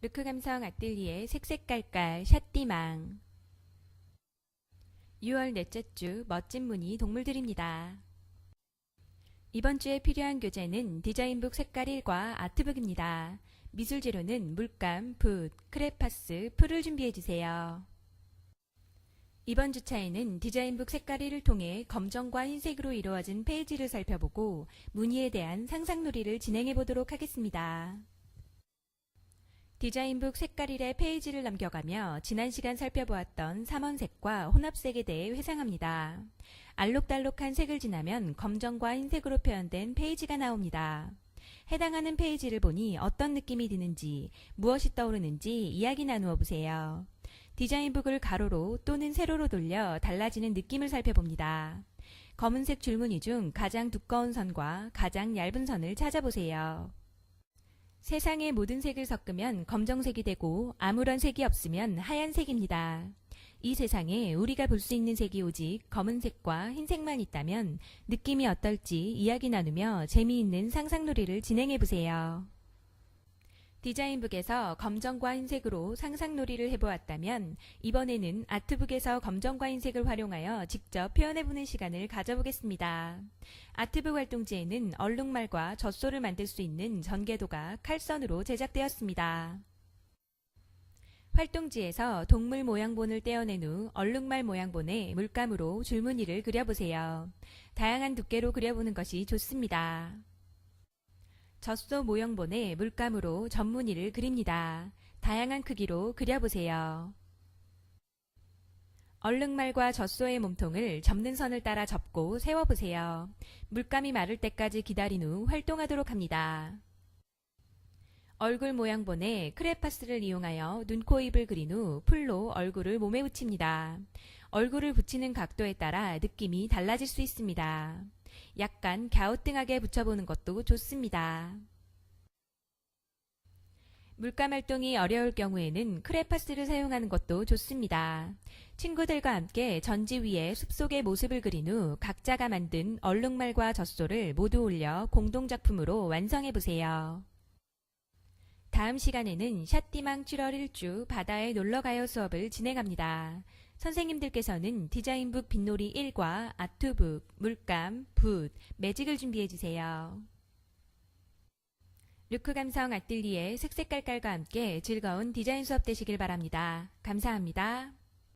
루크 감성 아뜰리에 색색깔깔 샷디망 6월 넷째 주 멋진 무늬 동물들입니다. 이번 주에 필요한 교재는 디자인북 색깔 1과 아트북입니다. 미술 재료는 물감, 붓, 크레파스, 풀을 준비해 주세요. 이번 주차에는 디자인북 색깔 1을 통해 검정과 흰색으로 이루어진 페이지를 살펴보고 무늬에 대한 상상놀이를 진행해 보도록 하겠습니다. 디자인북 색깔 1의 페이지를 넘겨가며 지난 시간 살펴보았던 삼원색과 혼합색에 대해 회상합니다. 알록달록한 색을 지나면 검정과 흰색으로 표현된 페이지가 나옵니다. 해당하는 페이지를 보니 어떤 느낌이 드는지, 무엇이 떠오르는지 이야기 나누어 보세요. 디자인북을 가로로 또는 세로로 돌려 달라지는 느낌을 살펴봅니다. 검은색 줄무늬 중 가장 두꺼운 선과 가장 얇은 선을 찾아보세요. 세상의 모든 색을 섞으면 검정색이 되고 아무런 색이 없으면 하얀색입니다. 이 세상에 우리가 볼 수 있는 색이 오직 검은색과 흰색만 있다면 느낌이 어떨지 이야기 나누며 재미있는 상상놀이를 진행해 보세요. 디자인북에서 검정과 흰색으로 상상놀이를 해보았다면 이번에는 아트북에서 검정과 흰색을 활용하여 직접 표현해보는 시간을 가져보겠습니다. 아트북 활동지에는 얼룩말과 젖소를 만들 수 있는 전개도가 칼선으로 제작되었습니다. 활동지에서 동물 모양본을 떼어낸 후 얼룩말 모양본에 물감으로 줄무늬를 그려보세요. 다양한 두께로 그려보는 것이 좋습니다. 젖소 모형본에 물감으로 전무늬를 그립니다. 다양한 크기로 그려보세요. 얼룩말과 젖소의 몸통을 접는 선을 따라 접고 세워보세요. 물감이 마를 때까지 기다린 후 활동하도록 합니다. 얼굴 모양본에 크레파스를 이용하여 눈, 코, 입을 그린 후 풀로 얼굴을 몸에 붙입니다. 얼굴을 붙이는 각도에 따라 느낌이 달라질 수 있습니다. 약간 갸우뚱하게 붙여보는 것도 좋습니다. 물감 활동이 어려울 경우에는 크레파스를 사용하는 것도 좋습니다. 친구들과 함께 전지 위에 숲속의 모습을 그린 후 각자가 만든 얼룩말과 젖소를 모두 올려 공동작품으로 완성해 보세요. 다음 시간에는 샷디망 7월 1주 바다에 놀러가요 수업을 진행합니다. 선생님들께서는 디자인북 빗놀이 1과 아트북, 물감, 붓, 매직을 준비해주세요. 루크 감성 아뜰리에 색색깔깔과 함께 즐거운 디자인 수업 되시길 바랍니다. 감사합니다.